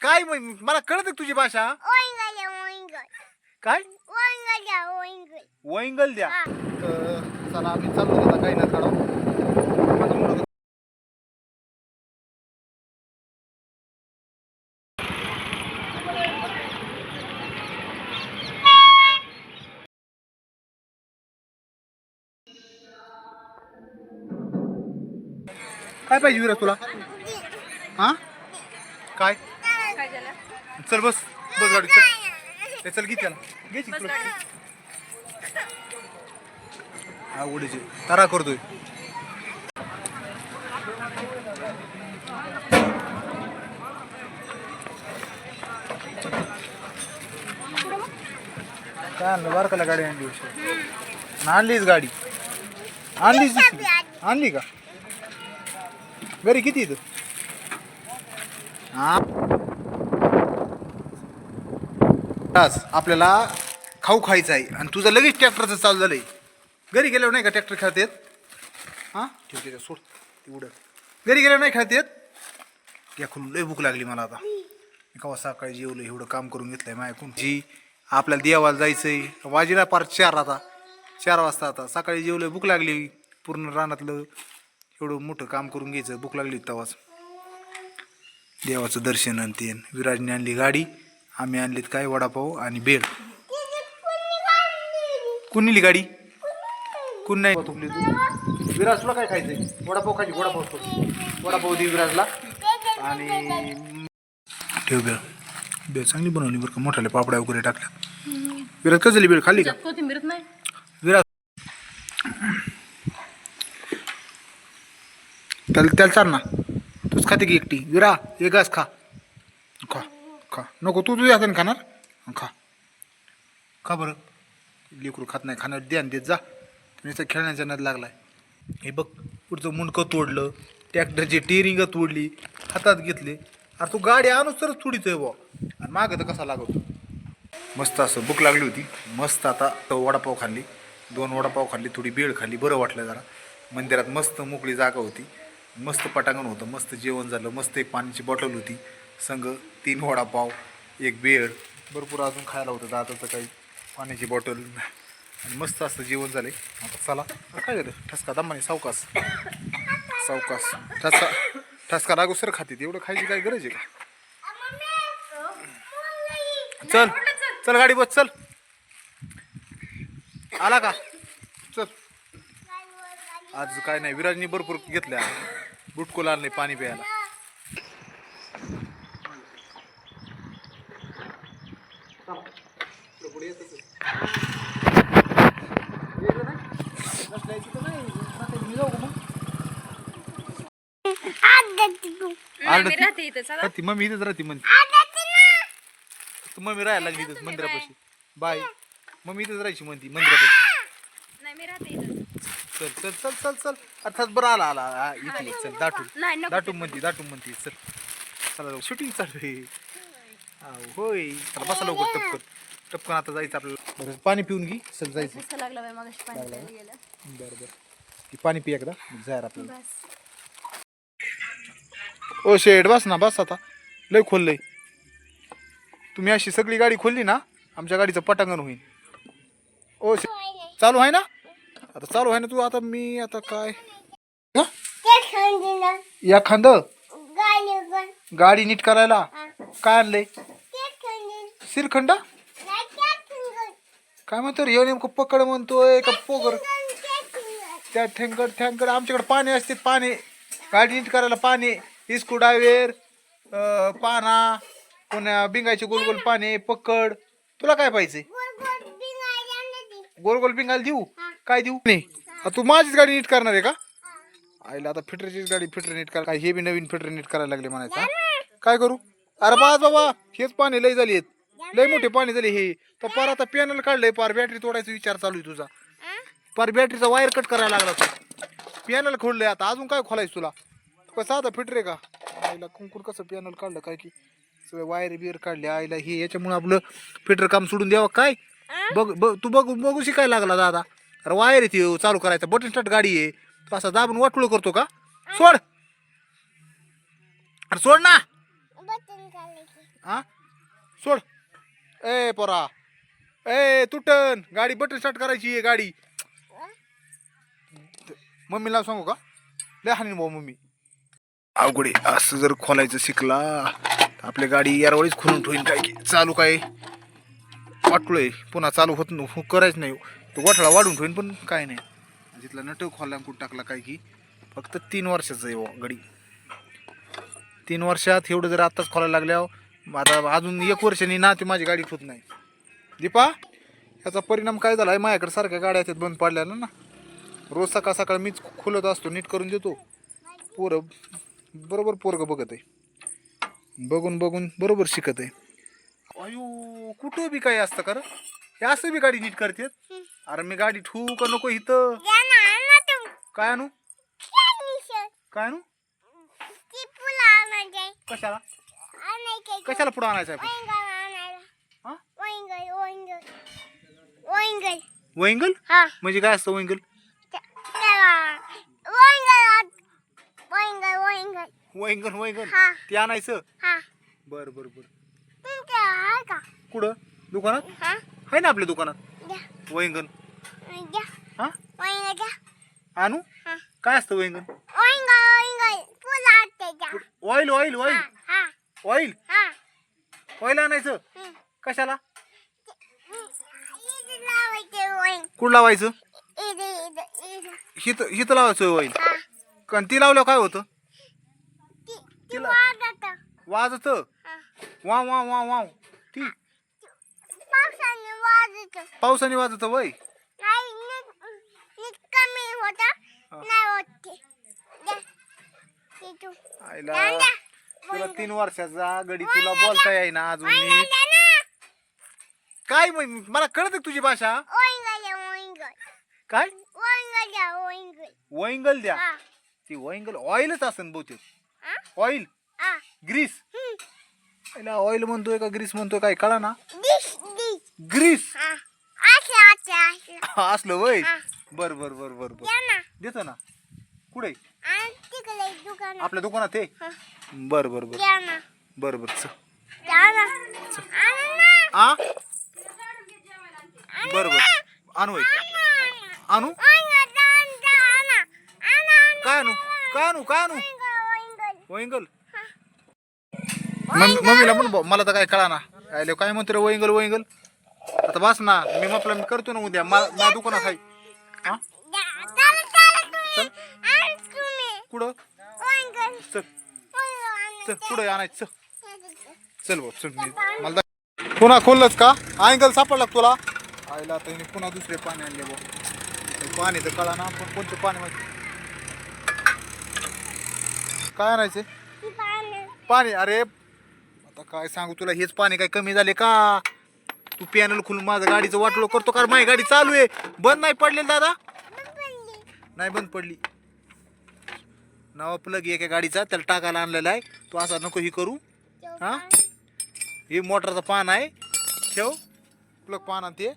काय म्हण- मला कळत तुझी भाषा. ओंगल ओंगल. काय? ओंगल. ओंगल वैंगल द्या. हा. तर चला आम्ही चाललो आता काही ना काढा. काय पाहिजे विरा तुला? हा? काय? चल बस बस गाडी चल. ए, चल घे त्याला. घे गाडी. आवडीचे तारा करतोय. काय आणलं? बारकाला गाडी आणली होती. आणलीच गाडी. आणलीच दिसली. आणली का? घरी किती इथं? हा? तास आपल्याला खाऊ खायचं आहे. आणि तुझं लगेच ट्रॅक्टरचं चालू झालं आहे घरी गेल्यावर नाही का ट्रॅक्टर खेळत येत हां? ठीक आहे सोड. ती उडत. घरी गेल्यावर नाही खेळत येत या खुल लय भूक लागली मला आता. मी कवा सकाळी जेवलं एवढं काम करून घेतलंय माझ्याकडून जी आपल्याला देवाला जायचंय. वाजीला पार चार आता. चार वाजता आता. सकाळी जेवलं भूक लागली. पूर्ण रानातलं एवढं मोठं काम करून घ्यायचं. भूक लागली तवाच तेव्हाच. देवाचं दर्शन आणि ते. विराजने आणली गाडी. आम्ही आणलीत काय? वडापाव आणि बेळ कुणीली गाडी? कुण नाही? तुपली तू. विराज तुला काय खायचंय? वडापाव खायची वडापाव सोड. वडापाव दे विराजला. आणि ठेव बेळ बेळ चांगली बनवली बरं का. मोठ्याला पापड्या वगैरे टाकल्या. विराज कसं झाली बेळ खाल्ली का? विराज. त्याला त्याला चाल ना. तूच खाते की एकटी? विरा एक घास खा. खा. नको तू तुझ्या हाताने खाणार? खा. का बरं. लेकरू खात नाही खाणार द्या देत जा. नुसतं खेळण्याच्या नाद लागलाय. हे बघ पुढचं मुंडकं तोडलं ट्रॅक्टरची टेरिंग तोडली हातात घेतले. अरे तू गाडी आणूच तरच थोडीच आहे बुवा. आणि मागं तर कसा लागवतो मस्त असं भूक लागली होती. मस्त आता वडापाव खाल्ली. दोन वडापाव खाल्ली थोडी बेळ खाल्ली. बरं वाटलं जरा. मंदिरात मस्त मोकळी जागा होती. मस्त पटांगण होतं. मस्त जेवण झालं. मस्त एक पाण्याची बॉटल होती. संग तीन वडापाव एक बेळ भरपूर अजून खायला होतं दादाचं काही पाण्याची बॉटल आणि मस्त असं जेवण झाले आता चला काय झालं? ठसका दमाने सावकास सावकास ठसका ठसका लागू सर खाते एवढं खायची काय गरज आहे का? चल चल गाडी बस चल. आला का? चल. आज काय नाही विराजनी भरपूर घेतल्या. बुटकोला आणले पाणी प्यायला. मी राहते इथं चला. ती मम्मी इथंच राहते म्हणते मम्मी राहायला लागली इथंच मंदिरापाशी. बाय मम्मी इथंच राहायची म्हणती मंदिरापाशी. नाही मी राहते इथं. चल चल चल चल चल. अर्थात बरं आला आला हा, इथे चल दाटून. नको दाटून म्हणती दाटून म्हणती चल. चला शूटिंग चालू आहे. हा, होय. चला बसा लवकर टपकन. टपकन आता जायचं आपल्याला. बरं पाणी पिऊन घे चल जायचं. असं लागलं बाई मगाशी पाणी प्यायला गेलं. बरं बरं. की पाणी पी एकदा मग जायर आपल्याला. बस. ओ शेड बस ना बस आता. लय खोललंय. तुम्ही अशी सगळी गाडी खोलली ना आमच्या गाडीचं पटांगण होईल. ओ शे चालू आहे ना? आता चालू आहे ना तू आता मी आता काय? हं? एखादं गाडी नीट करायला. काय आणलंय? श्रीखंड काय म्हणतो रे? नेमकं पकड म्हणतोय का पोगर? त्या ठेंगड ठेंगड आमच्याकडे पाणी असते पाणी. गाडी नीट करायला पाणी. इस्कू डायवेर पाना पुन्हा बिंगायचे गोल गोल पाणी पकड. तुला काय पाहिजे? गोल गोल बिंगायला देऊ? काय देऊ? नाही. तू माझीच गाडी नीट करणार आहे का? आईला आता फिटरचीच गाडी फिटर नीट कर. हे बी नवीन फिटर नीट करायला लागले म्हणायचं काय करू? अरे बाज बाबा हेच पाणी लय झाली आहेत. लय मोठे पाणी झाले हे. तर पार आता पॅनल काढलंय पार बॅटरी तोडायचा विचार चालू आहे तुझा. पार बॅटरीचा वायर कट करायला लागला तू. पॅनल खोललंय आता. अजून काय खोलायचं तुला? कसं आता फिटर आहे का? आईला कुंकुर कसं पॅनल काढलं काय की? सगळे वायर बियर काढले. आईला हे याच्यामुळे आपलं फिटर काम सोडून द्यावं काय? बघ बघ तू बघ बघू शिकायला लागला दादा. अरे वायर येते चालू करायचा. बटन स्टार्ट गाडी आहे. तू असा दाबून वाटोळ करतो का? सोड. अरे सोड ना. हा सोड. ए पोरा. ए तुटन. गाडी बटन स्टार्ट करायची आहे गाडी. मम्मीला सांगू का? लय हानी भाऊ मम्मी. अवघडे असं जर खोलायचं शिकला आपली गाडी यारवळीच खोलून ठेवीन काय की. चालू काय? वाटलोय पुन्हा चालू होत नाही हो- करायचं नाही. तो गोठळा वाढून ठेवीन पण काय नाही. तिथला नट खोलला कुठं टाकला काय की फक्त तीन वर्षाचं आहे बुवा गाडी. तीन वर्षात एवढं जर आत्ताच खोलायला लागल्यावर आता अजून एक वर्षांनी ना ती माझी गाडी ठेवत नाही. दीपा याचा परिणाम काय झाला? आहे माझ्याकडे सारख्या गाड्या आहेत बंद पडल्या ना. रोज सकाळ सकाळ मीच खोलत असतो नीट करून देतो. पोरं बरोबर पोरग बघत आहे. बघून बघून बरोबर शिकत आहे. अयो कुठं बी काय असतं का रे? हे असं बी गाडी नीट करते? अरे मी गाडी ठेवू का नको इथं. काय आणू? काय आणू? कशाला? कशाला पुढं आणायचं आहे वैंगल हा? हा. म्हणजे काय असतं वैंगल? वैंगल वैंगल हा. ते आणायचं? हा. बर बर बर. तुमच्या आहे का? कुठं? दुकानात? हा. आहे ना आपल्या दुकानात. वैंगन आणू? काय असतं वैंगन ऑइल ऑइल ऑइल ऑइल हा. ऑइल आणायचं. कशाला? इथं लावायचे कुठं लावायचं? इथं इथं इथं. हित हित लावायचं ऑइल हा. कारण ती लावल्यावर काय होतं? ती ती तिला- वाजत. वाजत? हा. Wow wow wow wow. ती? पावसाने वाजत. पावसाने वाजत वय? नाही नीट नीट कमी होता. नाही होत ते. द्या. ते तू. आईला. द्या, द्या. तुला तीन वर्षाचा गडी तुला बोलता येईना अजून नीट. काय मग मला कळत तुझी भाषा. काय वैंगल द्या. ती वैंगल ऑइलच असेल बहुतेक हा? ऑइल. ग्रीस हम्म. ऑइल म्हणतोय का ग्रीस म्हणतोय काय कळा ना. ग्रीस. असं, असं, असं. असलं वय. बर बर बर बर बर. देतो ना कुठे? आणि तिकडे दुकानात. आपल्या दुकानात आहे? हा. बर बर बर. द्या ना. बर बर चल. द्या ना. आणा ना. आ? बर बर. आणू होय. आणा. आणू. द्या, आणा. आणा, आणा. काय आणू? काय आणू? काय आणू? वैंगल, मम्मी- मम्मीला म्हण मला तर काय कळा ना आले काय म्हणतो रे वैंगल वैंगल आता बस ना मी म्हटलं मी करतो ना उद्या. मा दुकानात आहे. हा कुठं? चल. चल कुठं आणायचं? चल चल चल मी मला पुन्हा खोललंच का? अँगल सापडला तुला? आईला आता हिने पुन्हा दुसरे पाणी आणले बा पाणी तर कळा ना पण कोणतं पाणी माहिती? काय आणायचे पाणी. अरे आता काय सांगू तुला हेच पाणी काय कमी झाले का? तू पॅनल खुलून माझं गाडीचं वाटलो करतो कारण माझी गाडी चालू आहे. बंद नाही पडलेली दादा? नाही बंद पडली. नवा प्लग एका गाडीचा त्याला टाकायला आणलेला आहे. तू असा नको ही करू. हा? हे मोटरचं पान आहे. ठेव. प्लग पान आणि ते